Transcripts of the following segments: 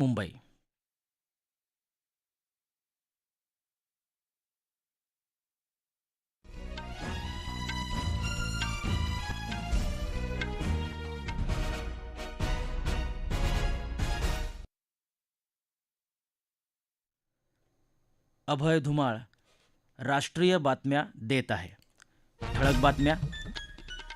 मुंबई। अभय धुमाळ राष्ट्रीय बातम्या देत आहे. ठळक बातम्या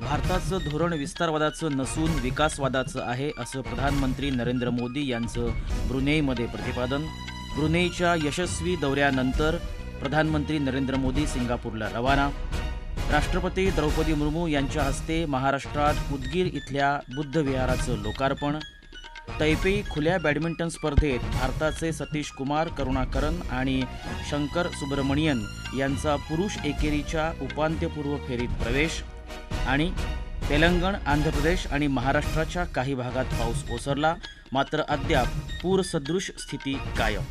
भारताचं धोरण विस्तारवादाचं नसून विकासवादाचं आहे असं प्रधानमंत्री नरेंद्र मोदी यांचं ब्रुनेईमध्ये प्रतिपादन. ब्रुनेईच्या यशस्वी दौऱ्यानंतर प्रधानमंत्री नरेंद्र मोदी सिंगापूरला रवाना. राष्ट्रपती द्रौपदी मुर्मू यांच्या हस्ते महाराष्ट्रात उदगीर इथल्या बुद्ध विहाराचं लोकार्पण. तैपेई खुल्या बॅडमिंटन स्पर्धेत भारताचे सतीश कुमार करुणाकरन आणि शंकर सुब्रमणियन यांचा पुरुष एकेरीच्या उपांत्यपूर्व फेरीत प्रवेश. आणि तेलंगण आंध्र प्रदेश आणि महाराष्ट्राच्या काही भागात पाऊस ओसरला मात्र अद्याप पूरसदृश स्थिती कायम.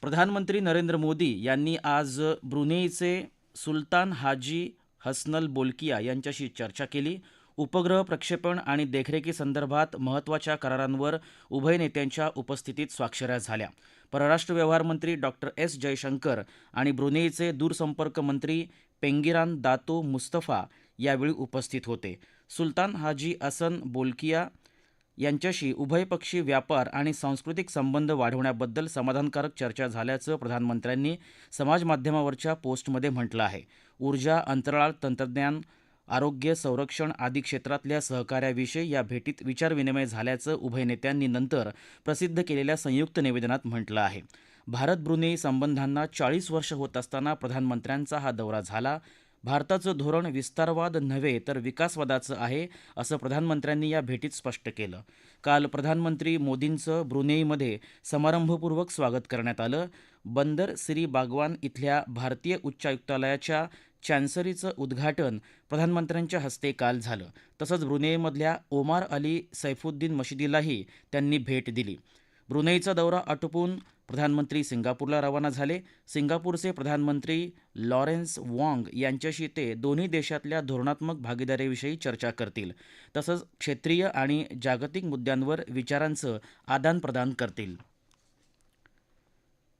प्रधानमंत्री नरेंद्र मोदी यांनी आज ब्रुनेईचे सुलतान हाजी हसनल बोलकिया यांच्याशी चर्चा केली. उपग्रह प्रक्षेपण आणि देखरेखीसंदर्भात महत्त्वाच्या करारांवर उभय नेत्यांच्या उपस्थितीत स्वाक्षऱ्या झाल्या. परराष्ट्र व्यवहार मंत्री डॉक्टर एस. जयशंकर आणि ब्रुनेईचे दूरसंपर्क मंत्री पेंगिरान दातो मुस्तफा यावेळी उपस्थित होते. सुलतान हाजी असन बोलकिया यांच्याशी उभयपक्षी व्यापार आणि सांस्कृतिक संबंध वाढवण्याबद्दल समाधानकारक चर्चा झाल्याचं प्रधानमंत्र्यांनी समाजमाध्यमावरच्या पोस्टमध्ये म्हटलं आहे. ऊर्जा अंतराळ तंत्रज्ञान आरोग्य संरक्षण आदी क्षेत्रातल्या सहकार्याविषयी या भेटीत विचारविनिमय झाल्याचं उभय नेत्यांनी नंतर प्रसिद्ध केलेल्या संयुक्त निवेदनात म्हटलं आहे. भारत ब्रुनेई संबंधांना चाळीस वर्ष होत असताना प्रधानमंत्र्यांचा हा दौरा झाला. भारताचं धोरण विस्तारवाद नव्हे तर विकासवादाचं आहे असं प्रधानमंत्र्यांनी या भेटीत स्पष्ट केलं. काल प्रधानमंत्री मोदींचं ब्रुनेईमध्ये समारंभपूर्वक स्वागत करण्यात आलं. बंदर सिरी बागवान इथल्या भारतीय उच्चायुक्तालयाच्या चॅन्सरीचं उद्घाटन प्रधानमंत्र्यांच्या हस्ते काल झालं. तसंच ब्रुनेईमधल्या ओमार अली सैफुद्दीन मशिदीलाही त्यांनी भेट दिली. ब्रुनेईचा दौरा आटोपून प्रधानमंत्री सिंगापूरला रवाना झाले. सिंगापूरचे प्रधानमंत्री लॉरेन्स वॉंग यांच्याशी ते दोन्ही देशातल्या धोरणात्मक भागीदारीविषयी चर्चा करतील. तसंच क्षेत्रीय आणि जागतिक मुद्द्यांवर विचारांचं आदानप्रदान करतील.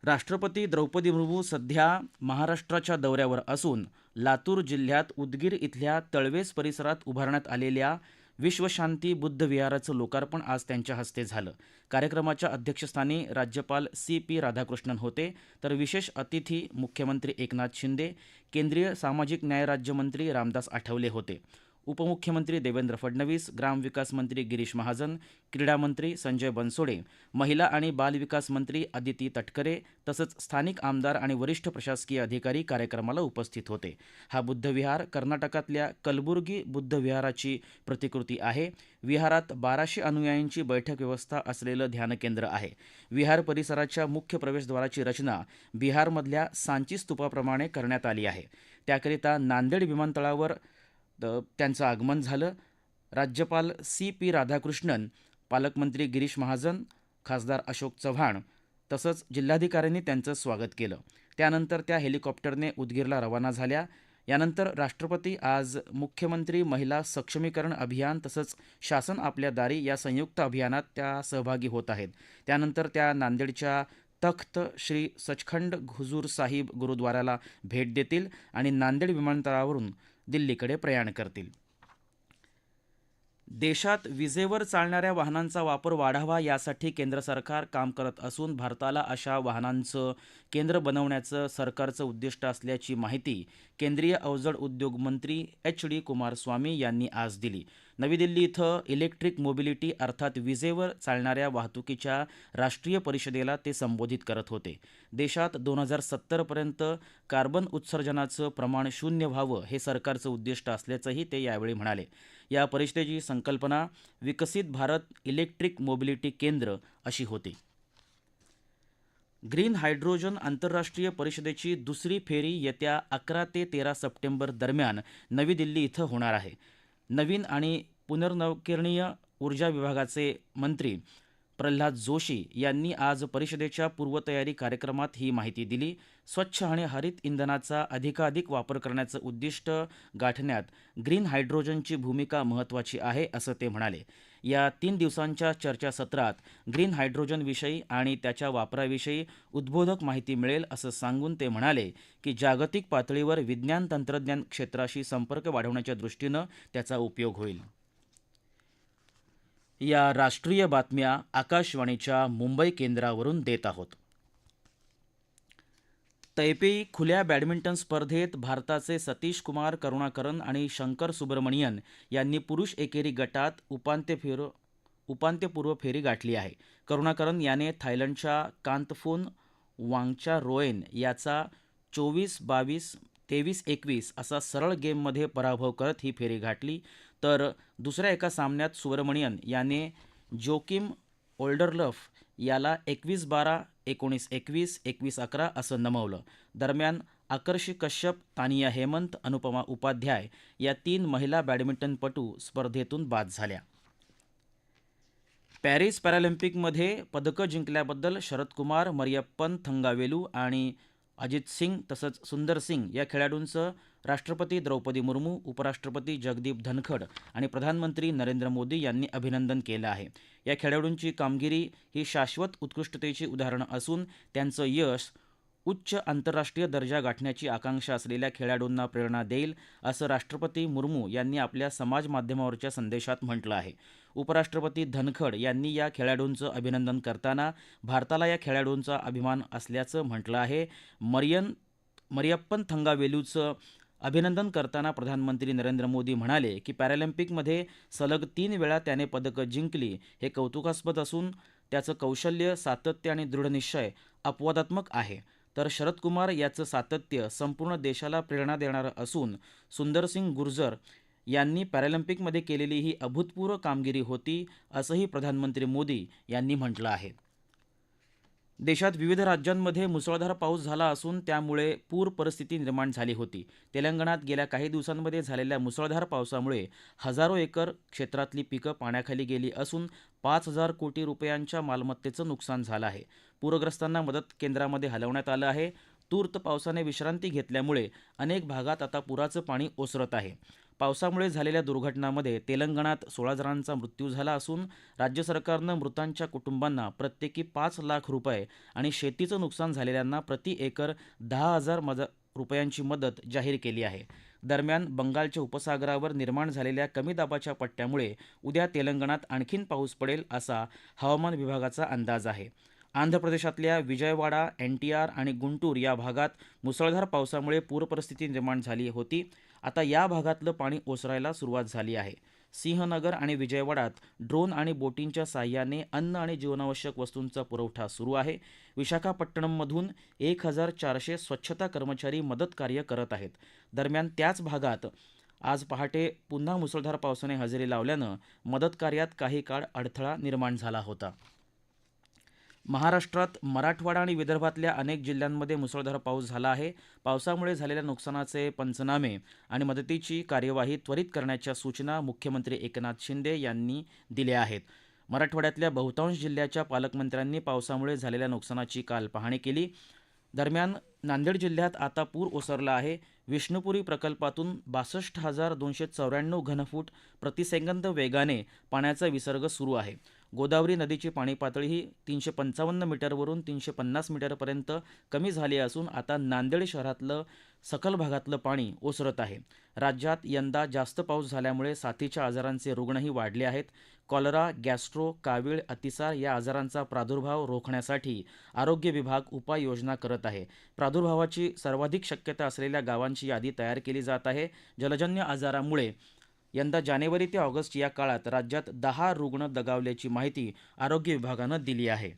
राष्ट्रपती द्रौपदी मुर्मू सध्या महाराष्ट्राच्या दौऱ्यावर असून लातूर जिल्ह्यात उदगीर इथल्या तळवेस परिसरात उभारण्यात आलेल्या विश्वशांती बुद्ध विहाराचं लोकार्पण आज त्यांच्या हस्ते झालं. कार्यक्रमाच्या अध्यक्षस्थानी राज्यपाल सी पी राधाकृष्णन होते. तर विशेष अतिथी मुख्यमंत्री एकनाथ शिंदे केंद्रीय सामाजिक न्याय राज्यमंत्री रामदास आठवले होते. उपमुख्यमंत्री देवेंद्र फडणवीस ग्रामविकास मंत्री गिरीश महाजन क्रीडा मंत्री संजय बनसोडे महिला आणि बालविकास मंत्री अदिती तटकरे तसंच स्थानिक आमदार आणि वरिष्ठ प्रशासकीय अधिकारी कार्यक्रमाला उपस्थित होते. हा बुद्धविहार कर्नाटकातल्या कलबुर्गी बुद्धविहाराची प्रतिकृती आहे. विहारात बाराशे अनुयायांची बैठक व्यवस्था असलेलं ध्यानकेंद्र आहे. विहार परिसराच्या मुख्य प्रवेशद्वाराची रचना बिहारमधल्या सांची स्तूपाप्रमाणे करण्यात आली आहे. त्याकरिता नांदेड विमानतळावर त्यांचं आगमन झालं. राज्यपाल सी पी राधाकृष्णन पालकमंत्री गिरीश महाजन खासदार अशोक चव्हाण तसंच जिल्हाधिकाऱ्यांनी त्यांचं स्वागत केलं. त्यानंतर त्या हेलिकॉप्टरने उदगीरला रवाना झाल्या. यानंतर राष्ट्रपती आज मुख्यमंत्री महिला सक्षमीकरण अभियान तसंच शासन आपल्या दारी या संयुक्त अभियानात त्या सहभागी होत आहेत. त्यानंतर त्या नांदेडच्या तख्त श्री सचखंड हुजूर साहिब गुरुद्वाराला भेट देतील आणि नांदेड विमानतळावरून दिल्लीकडे प्रयाण करतील. देशात विजेवर चालणाऱ्या वाहनांचा वापर वाढावा यासाठी केंद्र सरकार काम करत असून भारताला अशा वाहनांचं केंद्र बनवण्याचं सरकारचं उद्दिष्ट असल्याची माहिती केंद्रीय अवजड उद्योग मंत्री एच डी कुमारस्वामी यांनी आज दिली. नवी दिल्ली इथं इलेक्ट्रिक मोबिलिटी अर्थात विजेवर चालणाऱ्या वाहतुकीच्या राष्ट्रीय परिषदेला ते संबोधित करत होते. देशात दोन हजार सत्तरपर्यंत कार्बन उत्सर्जनाचं प्रमाण शून्य व्हावं हे सरकारचं उद्दिष्ट असल्याचंही ते यावेळी म्हणाले. या परिषदेची संकल्पना विकसित भारत इलेक्ट्रिक मोबिलिटी केंद्र अशी होती. ग्रीन हायड्रोजन आंतरराष्ट्रीय परिषदेची दुसरी फेरी येत्या अकरा ते तेरा सप्टेंबर दरम्यान नवी दिल्ली इथं होणार आहे. नवीन आणि पुनर्नवकरणीय ऊर्जा विभागाचे मंत्री प्रल्हाद जोशी यांनी आज परिषदेच्या पूर्वतयारी कार्यक्रमात ही माहिती दिली. स्वच्छ आणि हरित इंधनाचा अधिकाधिक वापर करण्याचं उद्दिष्ट गाठण्यात ग्रीन हायड्रोजनची भूमिका महत्त्वाची आहे असं ते म्हणाले. या तीन दिवसांच्या चर्चासत्रात ग्रीन हायड्रोजनविषयी आणि त्याच्या वापराविषयी उद्बोधक माहिती मिळेल असं सांगून ते म्हणाले की जागतिक पातळीवर विज्ञान तंत्रज्ञान क्षेत्राशी संपर्क वाढवण्याच्या दृष्टीनं त्याचा उपयोग होईल. या राष्ट्रीय बातम्या आकाशवाणीच्या मुंबई केंद्रावरून देत आहोत. तैपेई खुल्या बॅडमिंटन स्पर्धेत भारताचे सतीश कुमार करुणाकरन आणि शंकर सुब्रमणियन यांनी पुरुष एकेरी गटात उपांत्य फेर उपांत्यपूर्व फेरी गाठली आहे. करुणाकरन याने थायलंडच्या कांतफोन वांगच्या रोएन याचा चोवीस बावीस तेवीस एकवीस असा सरळ गेममध्ये पराभव करत ही फेरी गाठली. तर दुसऱ्या एका सामन्यात सुब्रमणियन याने जोकिम ओल्डरलफ याला एकवीस बारा एकोणीस एकवीस एकवीस अकरा असं नमवलं. दरम्यान आकर्षी कश्यप तानिया हेमंत अनुपमा उपाध्याय या तीन महिला बॅडमिंटनपटू स्पर्धेतून बाद झाल्या. पॅरिस पॅरालिम्पिकमध्ये पदकं जिंकल्याबद्दल शरद कुमार मरियप्पन थंगावेलू आणि अजित सिंग तसंच सुंदर सिंग या खेळाडूंचं राष्ट्रपती द्रौपदी मुर्मू उपराष्ट्रपती जगदीप धनखड आणि प्रधानमंत्री नरेंद्र मोदी यांनी अभिनंदन केलं आहे. या खेळाडूंची कामगिरी ही शाश्वत उत्कृष्टतेची उदाहरणं असून त्यांचं यश उच्च आंतरराष्ट्रीय दर्जा गाठण्याची आकांक्षा असलेल्या खेळाडूंना प्रेरणा देईल असं राष्ट्रपती मुर्मू यांनी आपल्या समाज माध्यमावरच्या संदेशात म्हटलं आहे. उपराष्ट्रपती धनखड यांनी या खेळाडूंचं अभिनंदन करताना भारताला या खेळाडूंचा अभिमान असल्याचं म्हटलं आहे. मरियन मरियप्पन थंगावेलूचं अभिनंदन करताना प्रधानमंत्री नरेंद्र मोदी म्हणाले की पॅरालिम्पिकमध्ये सलग तीन वेळा त्याने पदकं जिंकली हे कौतुकास्पद असून त्याचं कौशल्य सातत्य आणि दृढनिश्चय अपवादात्मक आहे. तर शरद कुमार याचं सातत्य संपूर्ण देशाला प्रेरणा देणारं असून सुंदरसिंग गुर्जर यांनी पॅरालिम्पिकमध्ये केलेली ही अभूतपूर्व कामगिरी होती असंही प्रधानमंत्री मोदी यांनी म्हटलं आहे. देशात विविध राज्यांमध्ये मुसळधार पाऊस झाला असून त्यामुळे पूर परिस्थिती निर्माण झाली होती. तेलंगणात गेल्या काही दिवसांमध्ये झालेल्या मुसळधार पावसामुळे हजारो एकर क्षेत्रातली पिकं पाण्याखाली गेली असून पाच हजार कोटी रुपयांच्या मालमत्तेचं नुकसान झालं आहे. पूरग्रस्तांना मदत केंद्रामध्ये हलवण्यात आलं आहे. तूर्त पावसाने विश्रांती घेतल्यामुळे अनेक भागात आता पुराचं पाणी ओसरत आहे. पावसामुळे झालेल्या दुर्घटनामध्ये तेलंगणात सोळा जणांचा मृत्यू झाला असून राज्य सरकारनं मृतांच्या कुटुंबांना प्रत्येकी पाच लाख रुपये आणि शेतीचं नुकसान झालेल्यांना प्रति एकर दहा हजार मद रुपयांची मदत जाहीर केली आहे. दरम्यान बंगालच्या उपसागरावर निर्माण झालेल्या कमी दाबाच्या पट्ट्यामुळे उद्या तेलंगणात आणखीन पाऊस पडेल असा हवामान विभागाचा अंदाज आहे. आंध्र प्रदेशातल्या विजयवाडा एन टी आर आणि गुंटूर या भागात मुसळधार पावसामुळे पूरपरिस्थिती निर्माण झाली होती. आता या भागातलं पाणी ओसरायला सुरुवात झाली आहे. सिंहनगर आणि विजयवाडात ड्रोन आणि बोटींच्या साह्याने अन्न आणि जीवनावश्यक वस्तूंचा पुरवठा सुरू आहे. विशाखापट्टणममधून एक हजार चारशे स्वच्छता कर्मचारी मदत कार्य करत आहेत. दरम्यान त्याच भागात आज पहाटे पुन्हा मुसळधार पावसाने हजेरी लावल्यानं मदत कार्यात काही काळ अडथळा निर्माण झाला होता. महाराष्ट्रात मराठवाडा आणि विदर्भातल्या अनेक जिल्ह्यांमध्ये मुसळधार पाऊस झाला आहे. पावसामुळे झालेल्या नुकसानाचे पंचनामे आणि मदतीची कार्यवाही त्वरित करण्याच्या सूचना मुख्यमंत्री एकनाथ शिंदे यांनी दिल्या आहेत. मराठवाड्यातल्या बहुतांश जिल्ह्याच्या पालकमंत्र्यांनी पावसामुळे झालेल्या नुकसानाची काल पाहणी केली. दरम्यान नांदेड जिल्ह्यात आता पूर ओसरला आहे. विष्णुपुरी प्रकल्पातून बासष्ट हजार दोनशे चौऱ्याण्णव घनफूट प्रतिसेकंद वेगाने पाण्याचा विसर्ग सुरू आहे. गोदावरी नदीची पाणी पातळीही तीनशे पंचावन्न मीटरवरून तीनशे पन्नास मीटरपर्यंत कमी झाली असून आता नांदेड शहरातलं सखल भागातलं पाणी ओसरत आहे. राज्यात यंदा जास्त पाऊस झाल्यामुळे साथीच्या आजारांचे रुग्णही वाढले आहेत. कॉलरा गॅस्ट्रो कावीळ अतिसार या आजारांचा प्रादुर्भाव रोखण्यासाठी आरोग्य विभाग उपाययोजना करत आहे. प्रादुर्भावाची सर्वाधिक शक्यता असलेल्या गावांची यादी तयार केली जात आहे. जलजन्य आजारामुळे यंदा जानेवारी ते ऑगस्ट या काळात राज्यात दहा रुग्ण दगावल्याची माहिती आरोग्य विभागानं दिली आहे.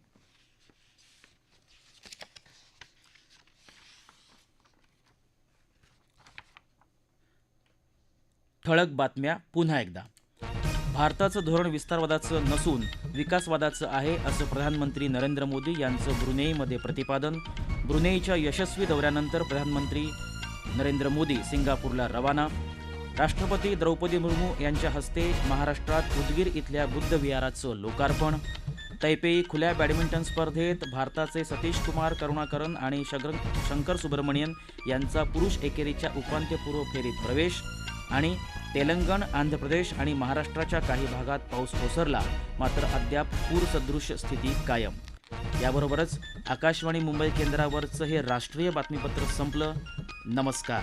ठळक बातम्या पुन्हा एकदा. भारताचं धोरण विस्तारवादाचं नसून विकासवादाचं आहे असं प्रधानमंत्री नरेंद्र मोदी यांचं ब्रुनेईमध्ये प्रतिपादन. ब्रुनेईच्या यशस्वी दौऱ्यानंतर प्रधानमंत्री नरेंद्र मोदी सिंगापूरला रवाना. राष्ट्रपती द्रौपदी मुर्मू यांच्या हस्ते महाराष्ट्रात उदगीर इथल्या बुद्ध विहाराचं लोकार्पण. तैपेई खुल्या बॅडमिंटन स्पर्धेत भारताचे सतीश कुमार करुणाकरन आणि शगर शंकर सुब्रमणियन यांचा पुरुष एकेरीच्या उपांत्यपूर्व फेरीत प्रवेश आणि तेलंगण आंध्र प्रदेश आणि महाराष्ट्राच्या काही भागात पाऊस ओसरला मात्र अद्याप पूरसदृश स्थिती कायम. याबरोबरच आकाशवाणी मुंबई केंद्रावरचं हे राष्ट्रीय बातमीपत्र संपलं. नमस्कार.